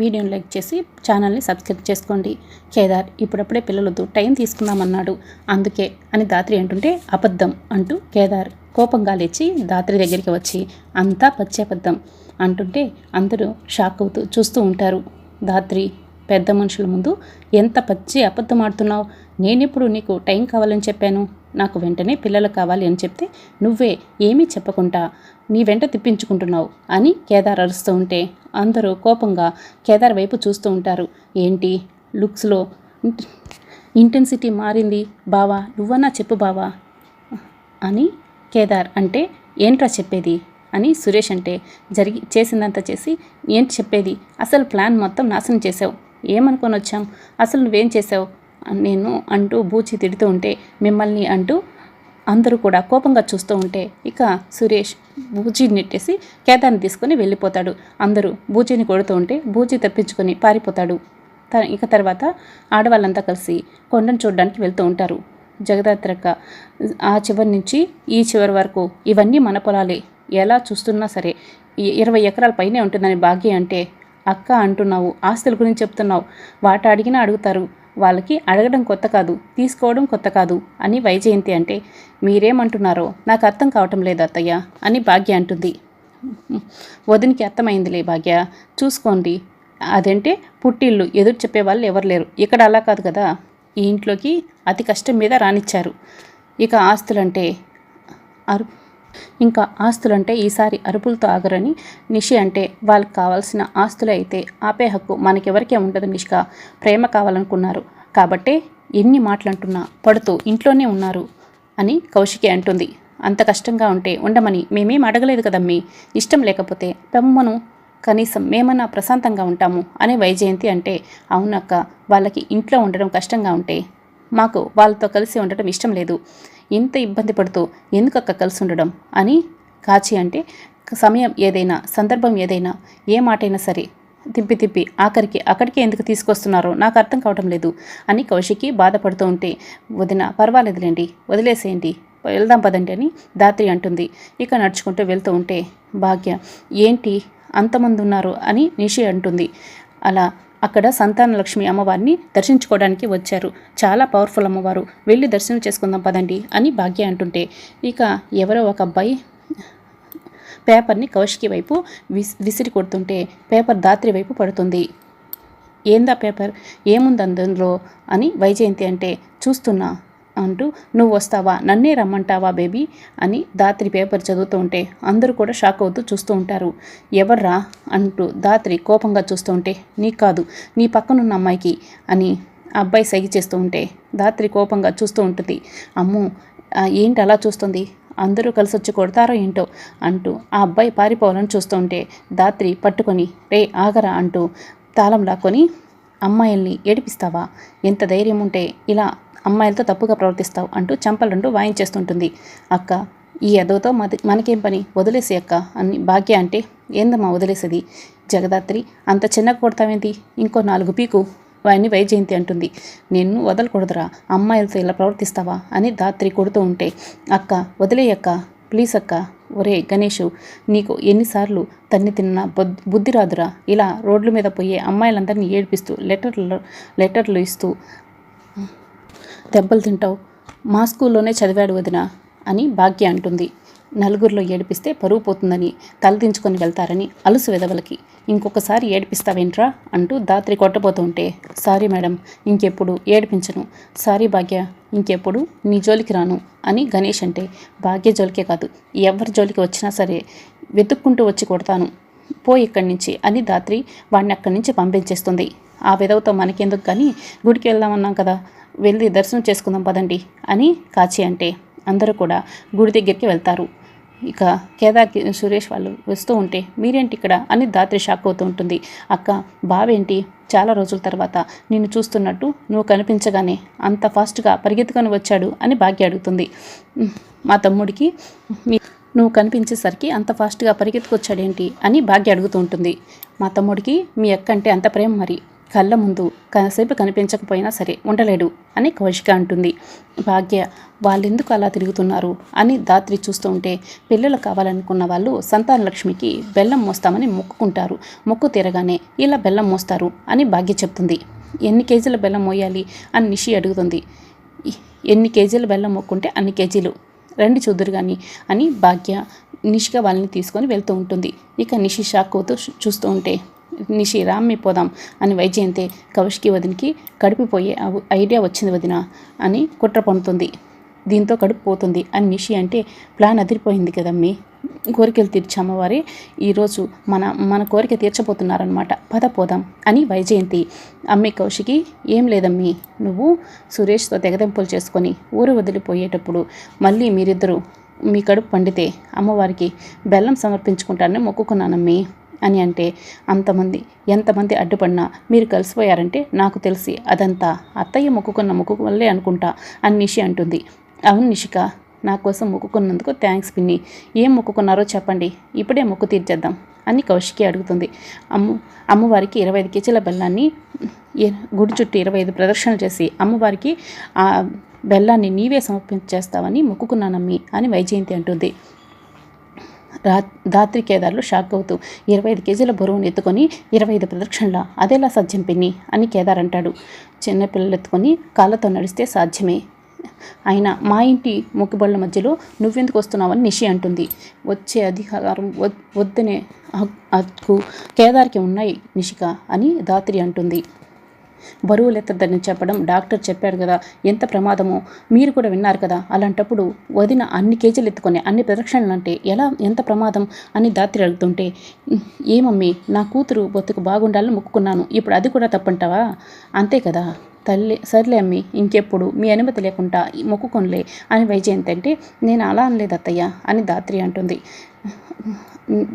వీడియోని లైక్ చేసి ఛానల్ని సబ్స్క్రైబ్ చేసుకోండి. కేదార్ ఇప్పుడప్పుడే పిల్లలతో టైం తీసుకుందామన్నాడు. అందుకే అని దాత్రి అంటుంటే అబద్ధం అంటూ కేదార్ కోపంగా లేచి దాత్రి దగ్గరికి వచ్చి అంతా పచ్చి అబద్ధం అంటుంటే అందరూ షాక్ అవుతూ చూస్తూ ఉంటారు. దాత్రి పెద్ద మనుషుల ముందు ఎంత పచ్చి అబద్ధం ఆడుతున్నావు? నేనెప్పుడు నీకు టైం కావాలని చెప్పాను? నాకు వెంటనే పిల్లలు కావాలి అని చెప్తే నువ్వే ఏమీ చెప్పకుండా నీ వెంట తిప్పించుకుంటున్నావు అని కేదార్ అరుస్తూ ఉంటే అందరూ కోపంగా కేదార్ వైపు చూస్తూ ఉంటారు. ఏంటి? లుక్స్లో ఇంటెన్సిటీ మారింది. బావా నువ్వన్నా చెప్పు బావా అని కేదార్ అంటే ఏంట్రా చెప్పేది అని సురేష్ అంటే జరిగి చేసిందంతా చేసి ఏంటి చెప్పేది? అసలు ప్లాన్ మొత్తం నాశనం చేసావు ఏమనుకొని వచ్చాం? అసలు నువ్వేం చేసావు నేను అంటూ బూచి తిడుతూ ఉంటే మిమ్మల్ని అంటూ అందరూ కూడా కోపంగా చూస్తూ ఉంటే ఇక సురేష్ బూజీని నెట్టేసి కేదాన్ని తీసుకొని వెళ్ళిపోతాడు. అందరూ బూజీని కొడుతూ ఉంటే బూజీ తప్పించుకొని పారిపోతాడు. త ఇక తర్వాత ఆడవాళ్ళంతా కలిసి కొండను చూడడానికి వెళ్తూ ఉంటారు. జగదాత్రక్క ఆ చివరి నుంచి ఈ చివరి వరకు ఇవన్నీ మన పొలాలే. ఎలా చూస్తున్నా సరే ఇరవై ఎకరాల పైనే ఉంటుందని భాగ్యం అంటే అక్క అంటున్నావు. ఆస్తుల గురించి చెప్తున్నావు. వాట అడిగినా అడుగుతారు. వాళ్ళకి అడగడం కొత్త కాదు తీసుకోవడం కొత్త కాదు అని వైజయంతి అంటే. మీరేమంటున్నారో నాకు అర్థం కావటం లేదు అత్తయ్య అని భాగ్య అంటుంది. వదినికి అర్థమైందిలే భాగ్య. చూసుకోండి. అదంటే పుట్టిల్లు. ఎదురు చెప్పే వాళ్ళు ఎవరు లేరు. ఇక్కడ అలా కాదు కదా. ఈ ఇంట్లోకి అతి కష్టం మీద రానిచ్చారు. ఇక ఆస్తులంటే అరు ఇంకా ఆస్తులంటే ఈసారి అరుపులతో ఆగరని నిషి అంటే వాళ్ళకి కావాల్సిన ఆస్తులు అయితే ఆపే హక్కు మనకెవరికే ఉండదు నిష్క. ప్రేమ కావాలనుకున్నారు. కాబట్టే ఎన్ని మాటలంటున్నా పడుతూ ఇంట్లోనే ఉన్నారు అని కౌశికి అంటుంది. అంత కష్టంగా ఉంటే ఉండమని మేమేం అడగలేదు కదమ్మీ. ఇష్టం లేకపోతే పెమ్మను కనీసం మేమన్నా ప్రశాంతంగా ఉంటాము అని వైజయంతి అంటే అవునక్క వాళ్ళకి ఇంట్లో ఉండడం కష్టంగా ఉంటే మాకు వాళ్ళతో కలిసి ఉండటం ఇష్టం లేదు. ఇంత ఇబ్బంది పడుతూ ఎందుకక్క కలిసి ఉండడం అని కాచి అంటే సమయం ఏదైనా సందర్భం ఏదైనా ఏ మాటైనా సరే తిప్పి తిప్పి ఆఖరికి అక్కడికే ఎందుకు తీసుకొస్తున్నారో నాకు అర్థం కావటం లేదు అని కౌశికి బాధపడుతూ ఉంటే వదిన పర్వాలేదులేండి వదిలేసేయండి వెళ్దాం పదండి అని దాత్రి అంటుంది. ఇక నడుచుకుంటూ వెళ్తూ ఉంటే భాగ్య ఏంటి అంతమంది ఉన్నారు అని నిషి అంటుంది. అలా అక్కడ సంతాన లక్ష్మి అమ్మవారిని దర్శించుకోవడానికి వచ్చారు. చాలా పవర్ఫుల్ అమ్మవారు. వెళ్ళి దర్శనం చేసుకుందాం పదండి అని భాగ్య అంటుంటే ఇక ఎవరో ఒక అబ్బాయి పేపర్ని కౌశికి వైపు విస్ విసిరి కొడుతుంటే పేపర్ దాత్రి వైపు పడుతుంది. ఏందా పేపర్? ఏముంది అందులో? అని వైజయంతి అంటే చూస్తున్నా. అంటూ నువ్వు వస్తావా నన్నే రమ్మంటావా బేబీ? అని దాత్రి పేపర్ చదువుతూ ఉంటే అందరూ కూడా షాక్ అవుతూ చూస్తూ ఉంటారు. ఎవర్రా? అంటూ దాత్రి కోపంగా చూస్తూ ఉంటే నీకు కాదు నీ పక్కనున్న అమ్మాయికి అని అబ్బాయి సైగి చేస్తూ ఉంటే దాత్రి కోపంగా చూస్తూ ఉంటుంది. అమ్మో ఏంటి అలా చూస్తుంది? అందరూ కలిసి వచ్చి కొడతారో ఏంటో? అంటూ ఆ అబ్బాయి పారిపోవాలని చూస్తుంటే దాత్రి పట్టుకొని రే ఆగరా అంటూ తాళం లాక్కొని అమ్మాయిల్ని ఏడిపిస్తావా? ఎంత ధైర్యం ఉంటే ఇలా అమ్మాయిలతో తప్పుగా ప్రవర్తిస్తావు అంటూ చెంపలు రెండు వాయించేస్తుంటుంది. అక్క ఈ ఎదవతో మది మనకేం పని? వదిలేసి అక్క అని భాగ్య అంటే ఏందమ్మా వదిలేసేది? జగదాత్రి అంత చిన్నగా కొడతావేంటి? ఇంకో నాలుగు పీకు వాడిని వైజయంతి అంటుంది. నేను వదలకూడదురా అమ్మాయిలతో ఇలా ప్రవర్తిస్తావా? అని దాత్రి కొడుతూ ఉంటే అక్క వదిలేయక్క ప్లీజ్ అక్క ఒరే గణేషు నీకు ఎన్నిసార్లు తన్ని తిన్న బుద్ధి రాదురా ఇలా రోడ్ల మీద పోయే అమ్మాయిలందరినీ ఏడిపిస్తూ లెటర్లు లెటర్లు ఇస్తూ దెబ్బలు తింటావు. మా స్కూల్లోనే చదివాడు వదిన అని భాగ్య అంటుంది. నలుగురిలో ఏడిపిస్తే పరువు పోతుందని తలదించుకొని వెళ్తారని అలుసు వెదవలకి. ఇంకొకసారి ఏడిపిస్తావేంట్రా అంటూ దాత్రి కొట్టబోతుంటే సారీ మేడం ఇంకెప్పుడు ఏడిపించను. సారీ భాగ్య ఇంకెప్పుడు నీ జోలికి రాను అని గణేష్ అంటే భాగ్య జోలికే కాదు ఎవరి జోలికి వచ్చినా సరే వెతుక్కుంటూ వచ్చి కొడతాను. పో ఇక్కడి నుంచి అని దాత్రి వాడిని అక్కడి నుంచి పంపించేస్తుంది. ఆ విధవతో మనకెందుకు కానీ? గుడికి వెళ్దామన్నాం కదా. వెళ్ళి దర్శనం చేసుకుందాం పదండి అని కాచి అంటే అందరూ కూడా గుడి దగ్గరికి వెళ్తారు. ఇక కేదార్ సురేష్ వాళ్ళు వస్తూ ఉంటే మీరేంటి ఇక్కడ? అని దాత్రి షాక్ అవుతూ ఉంటుంది. అక్క బావేంటి? చాలా రోజుల తర్వాత నిన్ను చూస్తున్నట్టు నువ్వు కనిపించగానే అంత ఫాస్ట్గా పరిగెత్తుకొని వచ్చాడు అని భాగ్య అడుగుతుంది. మా తమ్ముడికి మీ నువ్వు కనిపించేసరికి అంత ఫాస్ట్గా పరిగెత్తుకొచ్చాడేంటి? అని భాగ్య అడుగుతూ ఉంటుంది. మా తమ్ముడికి మీ అక్క అంటే అంత ప్రేమ మరి. కళ్ళ ముందు కాసేపు కనిపించకపోయినా సరే ఉండలేడు అని కౌశిక అంటుంది. భాగ్య వాళ్ళెందుకు అలా తిరుగుతున్నారు? అని దాత్రి చూస్తూ ఉంటే పిల్లలు కావాలనుకున్న వాళ్ళు సంతాన లక్ష్మికి బెల్లం మోస్తామని మొక్కుకుంటారు. మొక్కు తీరగానే ఇలా బెల్లం మోస్తారు అని భాగ్య చెప్తుంది. ఎన్ని కేజీల బెల్లం మోయాలి? అని నిషి అడుగుతుంది. ఎన్ని కేజీల బెల్లం మొక్కుంటే అన్ని కేజీలు? రండి చూద్దరు కానీ అని భాగ్య నిషిగా వాళ్ళని తీసుకొని వెళ్తూ ఉంటుంది. ఇక నిషి షాక్ అవుతూ చూస్తూ ఉంటే నిషి రామ్మి పోదాం అని వైజయంతి కౌశికి వదినికి కడిపిపోయే ఐడియా వచ్చింది వదిన అని కుట్ర పండుతుంది దీంతో కడుపు పోతుంది అని నిషి అంటే ప్లాన్ అదిరిపోయింది కదమ్మీ. కోరికలు తీర్చామవారే ఈరోజు మన మన కోరిక తీర్చబోతున్నారనమాట పద పోదాం అని వైజయంతి అమ్మి కౌశికి ఏం లేదమ్మీ. నువ్వు సురేష్తో తెగదెంపులు చేసుకొని ఊరు వదిలిపోయేటప్పుడు మళ్ళీ మీరిద్దరూ మీ కడుపు పండితే అమ్మవారికి బెల్లం సమర్పించుకుంటానని మొక్కుకున్నానమ్మీ. అని అంటే అంతమంది ఎంతమంది అడ్డుపడినా మీరు కలిసిపోయారంటే నాకు తెలిసి అదంతా అత్తయ్య మొక్కుకున్న మొక్కు వల్లే అనుకుంటా అని నిషి అంటుంది. అవును నిషిక నా కోసం మొక్కుకున్నందుకు థ్యాంక్స్ పిన్ని. ఏం మొక్కుకున్నారో చెప్పండి. ఇప్పుడే మొక్కు తీర్చేద్దాం అని కౌశికి అడుగుతుంది. అమ్మ అమ్మవారికి ఇరవై ఐదు కేజీల బెల్లాన్ని గుడి చుట్టూ ఇరవై ఐదు ప్రదక్షిణలు చేసి అమ్మవారికి ఆ బెల్లాన్ని నీవే సమర్పించేస్తావని మొక్కుకున్నానమ్మి అని వైజయంతి అంటుంది. రా ధాత్రి కేదార్లు షాక్ అవుతూ ఇరవై ఐదు కేజీల బరువును ఎత్తుకొని ఇరవై ఐదు ప్రదక్షిణల అదేలా సాధ్యం పిన్ని అని కేదార్ అంటాడు. చిన్నపిల్లలు ఎత్తుకొని కాళ్ళతో నడిస్తే సాధ్యమే. ఆయన మా ఇంటి మొక్కుబళ్ళ మధ్యలో నువ్వెందుకు వస్తున్నావని నిషి అంటుంది. వచ్చే అధికారం వద్దనే హక్కు కేదార్కి ఉన్నాయి నిషిక అని దాత్రి అంటుంది. బరువులు ఎత్తద్దని చెప్పడం డాక్టర్ చెప్పాడు కదా ఎంత ప్రమాదమో. మీరు కూడా విన్నారు కదా అలాంటప్పుడు వదిన అన్ని కేజీలు ఎత్తుకొని అన్ని ప్రదక్షిణలు అంటే ఎలా ఎంత ప్రమాదం అని దాత్రి అడుగుతుంటే ఏమమ్మీ నా కూతురు బతుకు బాగుండాలని మొక్కుకున్నాను ఇప్పుడు అది కూడా తప్పంటావా? అంతే కదా తల్లి సర్లే అమ్మి ఇంకెప్పుడు? మీ అనుమతి లేకుండా మొక్కుకొనిలే అని వైజయంతి అంటే నేను అలా అనలేదు అత్తయ్య అని దాత్రి అంటుంది.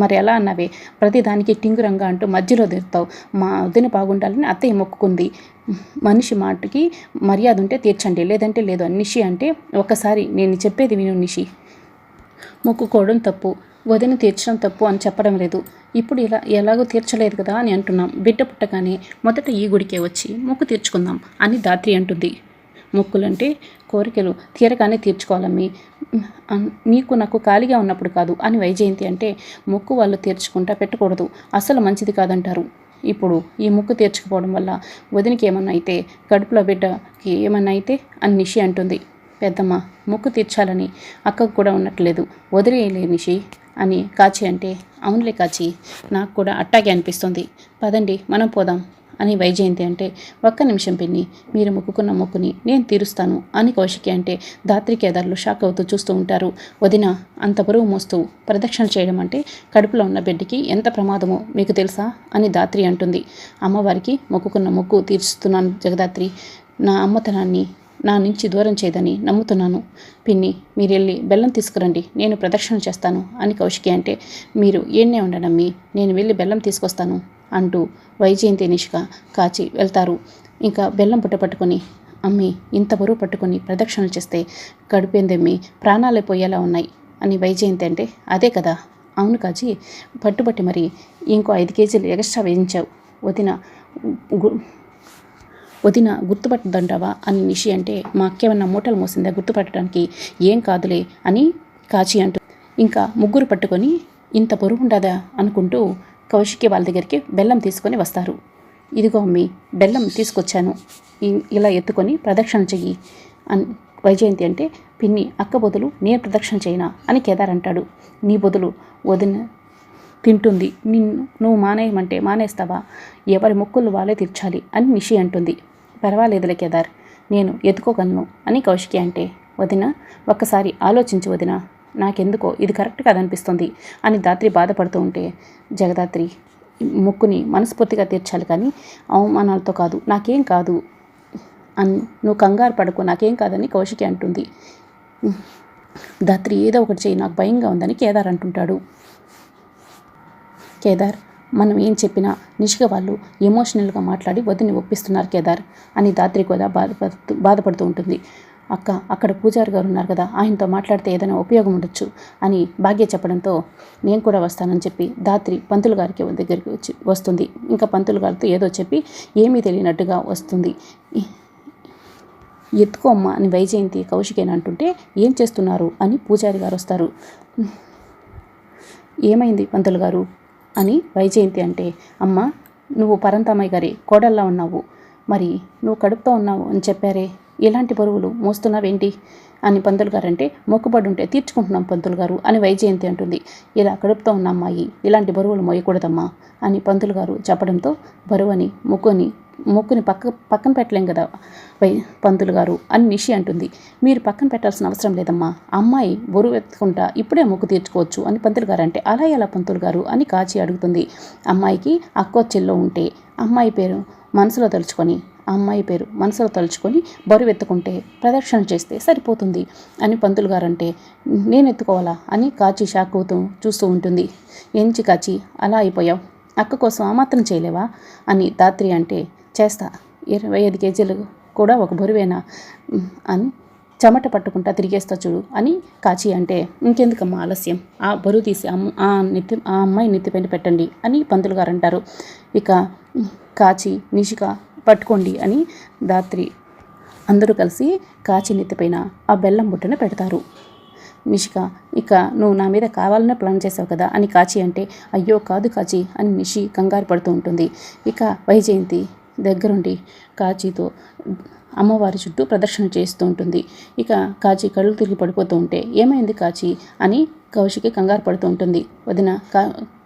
మరి ఎలా అన్నవే? ప్రతిదానికి టింగురంగా అంటూ మధ్యలో తిరుతావు మా వదిన బాగుండాలని అత్తయ్య మొక్కుకుంది. మనిషి మాటకి మర్యాద ఉంటే తీర్చండి లేదంటే లేదు అని నిషి అంటే ఒక్కసారి నేను చెప్పేది విను నిషి. మొక్కుకోవడం తప్పు వదిన తీర్చడం తప్పు అని చెప్పడం లేదు. ఇప్పుడు ఇలా ఎలాగో తీర్చలేదు కదా అని అంటున్నాం. బిడ్డ పుట్టగానే మొదట ఈ గుడికే వచ్చి మొక్కు తీర్చుకుందాం అని దాత్రి అంటుంది. మొక్కులంటే కోరికలు తీరగానే తీర్చుకోవాలమ్మి. నీకు నాకు ఖాళీగా ఉన్నప్పుడు కాదు అని వైజయంతి అంటే మొక్కు వాళ్ళు తీర్చుకుంటా పెట్టకూడదు. అసలు మంచిది కాదంటారు. ఇప్పుడు ఈ ముక్కు తీర్చుకుపోవడం వల్ల వదినకి ఏమన్నా అయితే కడుపులో బిడ్డకి ఏమన్నా అయితే అని నిషి అంటుంది. పెద్దమ్మ మొక్కు తీర్చాలని అక్కకు కూడా ఉన్నట్లేదు వదిలేయలే నిషి అని కాచి అంటే అవునులే కాచి నాకు కూడా అట్టాగే అనిపిస్తుంది. పదండి మనం పోదాం అని వైజయంతి అంటే ఒక్క నిమిషం పిన్ని మీరు మొక్కుకున్న మొక్కుని నేను తీరుస్తాను అని కౌశికి అంటే దాత్రికేదారులు షాక్ అవుతూ చూస్తూ ఉంటారు. వదిన అంత బరువు మోస్తూ ప్రదక్షిణ చేయడం అంటే కడుపులో ఉన్న బిడ్డకి ఎంత ప్రమాదమో మీకు తెలుసా అని దాత్రి అంటుంది. అమ్మవారికి మొక్కుకున్న మొక్కు తీర్చుతున్నాను జగదాత్రి. నా అమ్మతనాన్ని నా నుంచి దూరం చేయదని నమ్ముతున్నాను. పిన్ని మీరు వెళ్ళి బెల్లం తీసుకురండి. నేను ప్రదక్షిణ చేస్తాను అని కౌశికి అంటే మీరు ఏనే ఉండనమ్మి నేను వెళ్ళి బెల్లం తీసుకొస్తాను అంటూ వైజయంతి నిష్క కాచి వెళ్తారు. ఇంకా బెల్లం పుట్ట పట్టుకొని అమ్మి ఇంత బరువు పట్టుకొని ప్రదక్షిణలు చేస్తే గడిపేందమ్మి ప్రాణాలే పోయేలా ఉన్నాయి అని వైజయంతి అంటే అదే కదా. అవును కాచి పట్టుబట్టి మరి ఇంకో ఐదు కేజీలు ఎక్స్ట్రా వేయించావు. వదిన గు- వదిన గుర్తుపట్టదంటావా అని నిషి అంటే మా అక్కేమన్నా మూటలు మోసిందా గుర్తుపట్టడానికి? ఏం కాదులే అని కాచి అంటూ ఇంకా ముగ్గురు పట్టుకొని ఇంత పొరుగు ఉండదా అనుకుంటూ కౌశికి వాళ్ళ దగ్గరికి బెల్లం తీసుకొని వస్తారు. ఇదిగో అమ్మి బెల్లం తీసుకొచ్చాను. ఇలా ఎత్తుకొని ప్రదక్షిణ చెయ్యి అని వైజయంతి అంటే పిన్ని అక్క బదులు నేను ప్రదక్షిణ చేయనా అని కేదార్ అంటాడు. నీ బదులు వదిన తింటుంది. నిన్ను నువ్వు మానేయమంటే మానేస్తావా? ఎవరి మొక్కులు వాళ్ళే తీర్చాలి అని నిషి అంటుంది. పర్వాలేదులే కేదార్ నేను ఎత్తుకోగలను అని కౌశికి అంటే వదిన ఒక్కసారి ఆలోచించు వదిన నాకెందుకో ఇది కరెక్ట్ కాదనిపిస్తుంది అని దాత్రి బాధపడుతూ ఉంటే జగదాత్రి మొక్కుని మనస్ఫూర్తిగా తీర్చాలి కానీ అవమానాలతో కాదు నాకేం కాదు అని నువ్వు కంగారు పడకు నాకేం కాదని కౌశికి అంటుంది. దాత్రి ఏదో ఒకటి చేయి నాకు భయంగా ఉందని కేదార్ అంటుంటాడు. కేదార్ మనం ఏం చెప్పినా నిష్క వాళ్ళు ఎమోషనల్గా మాట్లాడి వదిని ఒప్పిస్తున్నారు కేదార్ అని దాత్రి కూడా బాధపడుతూ బాధపడుతూ ఉంటుంది. అక్క అక్కడ పూజారి గారు ఉన్నారు కదా ఆయనతో మాట్లాడితే ఏదైనా ఉపయోగం ఉండొచ్చు అని భాగ్య చెప్పడంతో నేను కూడా వస్తానని చెప్పి దాత్రి పంతులు గారికి దగ్గరికి వచ్చి వస్తుంది. ఇంకా పంతులు గారితో ఏదో చెప్పి ఏమీ తెలియనట్టుగా వస్తుంది. ఎత్తుకో అమ్మ అని వైజయంతి కౌశికేని అంటుంటే ఏం చేస్తున్నారు అని పూజారి గారు వస్తారు. ఏమైంది పంతులు గారు? అని వైజయంతి అంటే అమ్మ నువ్వు పరంతమయ్య గారి కోడల్లా ఉన్నావు. మరి నువ్వు కడుపుతో ఉన్నావు అని చెప్పారే. ఎలాంటి బరువులు మోస్తున్నావేంటి? అని పంతులు గారు అంటే మొక్కుబడి ఉంటే తీర్చుకుంటున్నాం పంతులు గారు అని వైజయంతి అంటుంది. ఇలా కడుపుతో ఉన్న అమ్మాయి ఇలాంటి బరువులు మోయకూడదమ్మా అని పంతులు గారు చెప్పడంతో బరువని మొక్కుని మొక్కుని పక్క పక్కన పెట్టలేం కదా వై పంతులు గారు అని నిషి అంటుంది. మీరు పక్కన పెట్టాల్సిన అవసరం లేదమ్మా. అమ్మాయి బరువు ఎత్తుకుంటా ఇప్పుడే మొక్కు తీర్చుకోవచ్చు అని పంతులు గారు అంటే అలా ఎలా పంతులు గారు అని కాచి అడుగుతుంది. అమ్మాయికి అక్కో చెల్లో ఉంటే అమ్మాయి పేరు మనసులో తలుచుకొని ఆ అమ్మాయి పేరు మనసులో తలుచుకొని బరువు ఎత్తుకుంటే ప్రదక్షిణ చేస్తే సరిపోతుంది అని పంతులు గారంటే నేను ఎత్తుకోవాలా అని కాచి షాక్ అవుతూ చూస్తూ ఉంటుంది. ఎంచి కాచి అలా అయిపోయావు? అక్క కోసం ఆ మాత్రం చేయలేవా? అని దాత్రి అంటే చేస్తా ఇరవై ఐదు కేజీలు కూడా ఒక బరువేనా? అని చెమట పట్టుకుంటా తిరిగేస్తా చూడు అని కాచి అంటే ఇంకెందుకమ్మా ఆలస్యం? ఆ బరువు తీసి అమ్మ ఆ నెత్తి ఆ అమ్మాయి నెత్తిపైన పెట్టండి అని పంతులు గారు అంటారు. ఇక కాచి నిషిక పట్టుకోండి అని దాత్రి అందరూ కలిసి కాచి నెత్తిపైన ఆ బెల్లం బుట్టను పెడతారు. నిషిక ఇక నువ్వు నా మీద కావాలనే ప్లాన్ చేసావు కదా అని కాచి అంటే అయ్యో కాదు కాచి అని నిషి కంగారు పడుతూ ఉంటుంది. ఇక వైజయంతి దగ్గరుండి కాచితో అమ్మవారి చుట్టూ ప్రదర్శన చేస్తూ ఉంటుంది. ఇక కాచి కళ్ళు తిరిగి పడిపోతూ ఉంటే ఏమైంది కాచి అని కౌశికి కంగారు పడుతూ ఉంటుంది. వదిన కా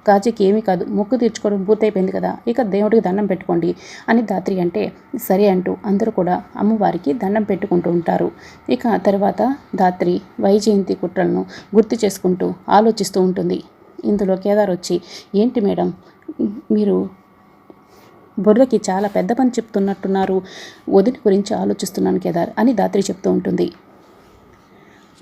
కాజీకి ఏమీ కాదు. మొక్కు తీర్చుకోవడం పూర్తయిపోయింది కదా. ఇక దేవుడికి దండం పెట్టుకోండి అని దాత్రి అంటే సరే అంటూ అందరూ కూడా అమ్మవారికి దండం పెట్టుకుంటూ ఉంటారు. ఇక తర్వాత దాత్రి వైజయంతి కుట్రలను గుర్తు చేసుకుంటూ ఆలోచిస్తూ ఉంటుంది. ఇందులో కేదార్ వచ్చి ఏంటి మేడం మీరు బుర్రకి చాలా పెద్ద పని చెప్తున్నట్టున్నారు. వదిన గురించి ఆలోచిస్తున్నాను కేదార్ అని దాత్రి చెప్తూ ఉంటుంది.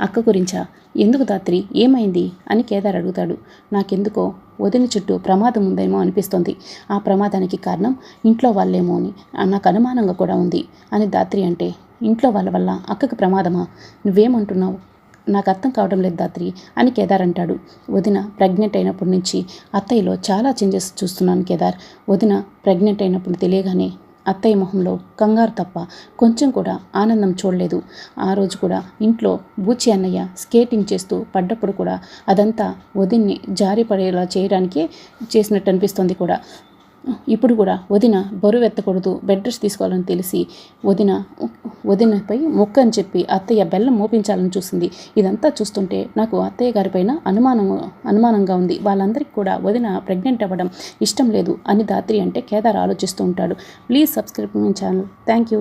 అక్క గురించా? ఎందుకు దాత్రి? ఏమైంది? అని కేదార్ అడుగుతాడు. నాకెందుకో వదిన చుట్టూ ప్రమాదం ఉందేమో అనిపిస్తోంది. ఆ ప్రమాదానికి కారణం ఇంట్లో వాళ్ళేమో అని. నాకు అనుమానంగా కూడా ఉంది అని దాత్రి అంటే ఇంట్లో వాళ్ళ వల్ల అక్కకి ప్రమాదమా? నువ్వేమంటున్నావు? నాకు అర్థం కావడం లేదు దాత్రి అని కేదార్ అంటాడు. వదిన ప్రెగ్నెంట్ అయినప్పటి నుంచి అత్తయ్యలో చాలా చేంజెస్ చూస్తున్నాను కేదార్. వదిన ప్రెగ్నెంట్ అయినప్పుడు తెలియగానే అత్తయ్య మొహంలో కంగారు తప్ప కొంచెం కూడా ఆనందం చూడలేదు. ఆ రోజు కూడా ఇంట్లో బూచి అన్నయ్య స్కేటింగ్ చేస్తూ పడ్డప్పుడు కూడా అదంతా వదిన్ని జారి పడేలా చేయడానికే చేసినట్టు అనిపిస్తుంది కూడా. ఇప్పుడు కూడా వదిన బరువు ఎత్తకూడదు బెడ్ రెస్ట్ తీసుకోవాలని తెలిసి వదిన వదినపై మొక్క అని చెప్పి అత్తయ్య బెల్లం మోపించాలని చూసింది. ఇదంతా చూస్తుంటే నాకు అత్తయ్య గారిపైన అనుమానం అనుమానంగా ఉంది. వాళ్ళందరికీ కూడా వదిన ప్రెగ్నెంట్ అవ్వడం ఇష్టం లేదు అని దాత్రి అంటే కేదార్ ఆలోచిస్తూ ఉంటాడు. Please subscribe my channel thank you